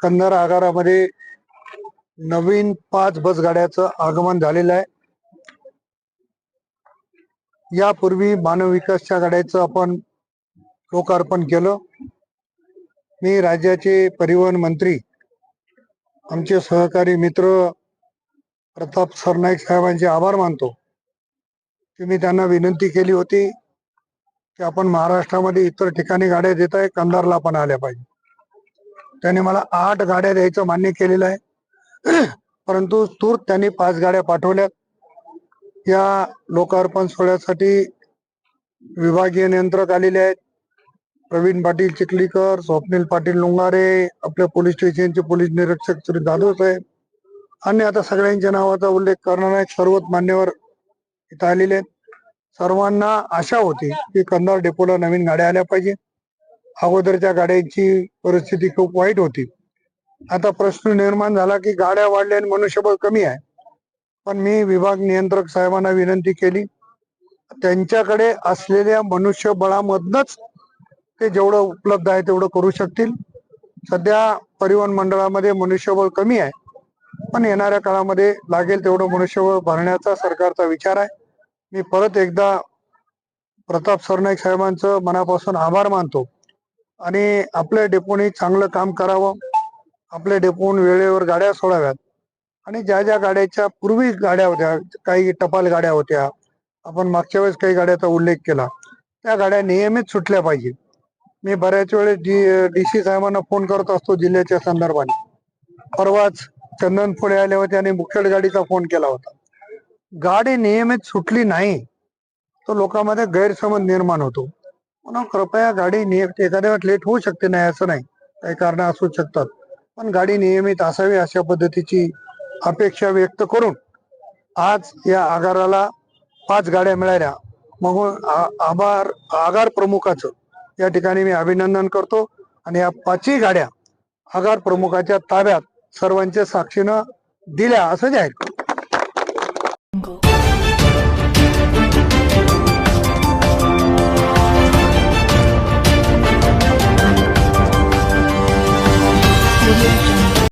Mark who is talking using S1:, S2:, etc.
S1: कन्नर आगारामध्ये नवीन पाच बस गाड्याचं आगमन झालेलं आहे. यापूर्वी मानव विकासच्या गाड्याचं आपण लोकार्पण केलं. मी राज्याचे परिवहन मंत्री आमचे सहकारी मित्र प्रताप सरनाईक साहेबांचे आभार मानतो. की मी त्यांना विनंती केली होती की आपण महाराष्ट्रामध्ये इतर ठिकाणी गाड्या देत आहे कंधारला पण आल्या पाहिजे. त्याने मला आठ गाड्या द्यायचं मान्य केलेलं आहे. परंतु तूर्त त्यांनी पाच गाड्या पाठवल्या या लोकार्पण सोहळ्यासाठी विभागीय नियंत्रक आलेले आहेत. प्रवीण पाटील चिखलीकर स्वप्नील पाटील लुंगारे आपल्या पोलीस स्टेशनचे पोलीस निरीक्षक श्री जाधव साहेब. आणि आता सगळ्यांच्या नावाचा उल्लेख करणार आहे सर्वच मान्यवर इथं आलेले आहेत. सर्वांना आशा होती की कंधार डेपोला नवीन गाड्या आल्या पाहिजे. अगोदरच्या गाड्यांची परिस्थिती खूप वाईट होती. आता प्रश्न निर्माण झाला की गाड्या वाढल्या आणि मनुष्यबळ कमी आहे. पण मी विभाग नियंत्रक साहेबांना विनंती केली. त्यांच्याकडे असलेल्या मनुष्यबळामधनच ते जेवढं उपलब्ध आहे तेवढं करू शकतील. सध्या परिवहन मंडळामध्ये मनुष्यबळ कमी आहे. पण येणाऱ्या काळामध्ये लागेल तेवढं मनुष्यबळ भरण्याचा सरकारचा विचार आहे. मी परत एकदा प्रताप सरनाईक साहेबांचं मनापासून आभार मानतो. आणि आपल्या डेपोने चांगलं काम करावं. आपल्या डेपोन वेळेवर गाड्या सोडाव्यात. आणि ज्या ज्या गाड्याच्या पूर्वी गाड्या होत्या काही टपाल गाड्या होत्या आपण मागच्या वेळेस काही गाड्याचा उल्लेख केला त्या गाड्या नियमित सुटल्या पाहिजे. मी बऱ्याच वेळेस डी डी सी साहेबांना फोन करत असतो जिल्ह्याच्या संदर्भाने. परवाच चंदन पुढे आले होते आणि मुखेड गाडीचा फोन केला होता. गाडी नियमित सुटली नाही तर लोकांमध्ये गैरसमज निर्माण होतो. म्हणून कृपया गाडी नियमित एखाद्या वेळेस लेट होऊ शकते नाही असं नाही. काही कारण असू शकतात. पण गाडी नियमित असावी अशा पद्धतीची अपेक्षा व्यक्त करून आज या आगाराला पाच गाड्या मिळाल्या. मग आ- आभार आगार प्रमुखाचं. या ठिकाणी मी अभिनंदन करतो. आणि या पाचही गाड्या आगार प्रमुखाच्या ताब्यात सर्वांच्या साक्षीनं दिल्या असं जाहीर करतो.